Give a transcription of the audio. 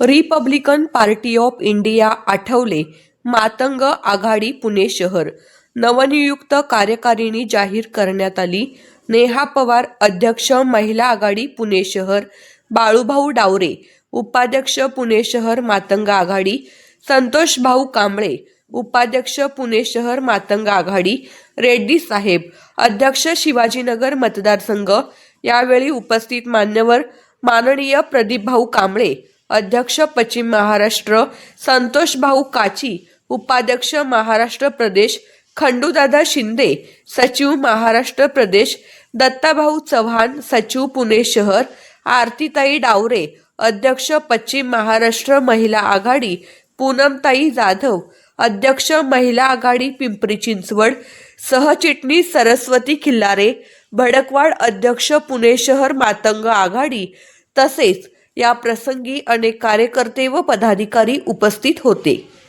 Republican party of India Athawale Matang आघाडी पुणे शहर. नवनियुक्त कार्यकारिणी जाहीर करण्यात आली. नेहा पवार अध्यक्ष महिला आघाडी पुणे शहर. बाळूभाऊ डावरे उपाध्यक्ष पुणे शहर मातंग आघाडी. संतोष भाऊ कांबळे उपाध्यक्ष पुणे शहर मातंग आघाडी. रेड्डी साहेब अध्यक्ष शिवाजीनगर मतदारसंघ. यावेळी उपस्थित मान्यवर माननीय प्रदीप भाऊ कांबळे अध्यक्ष पश्चिम महाराष्ट्र संतोष भाऊ काची उपाध्यक्ष महाराष्ट्र प्रदेश खंडूदादा शिंदे सचिव महाराष्ट्र प्रदेश दत्ताभाऊ चव्हाण सचिव पुणे शहर आरतीताई डावरे अध्यक्ष पश्चिम महाराष्ट्र महिला आघाडी पूनमताई जाधव अध्यक्ष महिला आघाडी पिंपरी चिंचवड सहचिटणीस सरस्वती खिल्लारे भडकवाड अध्यक्ष पुणे शहर मातंग आघाडी तसेच या प्रसंगी अनेक कार्यकर्ते व पदाधिकारी उपस्थित होते.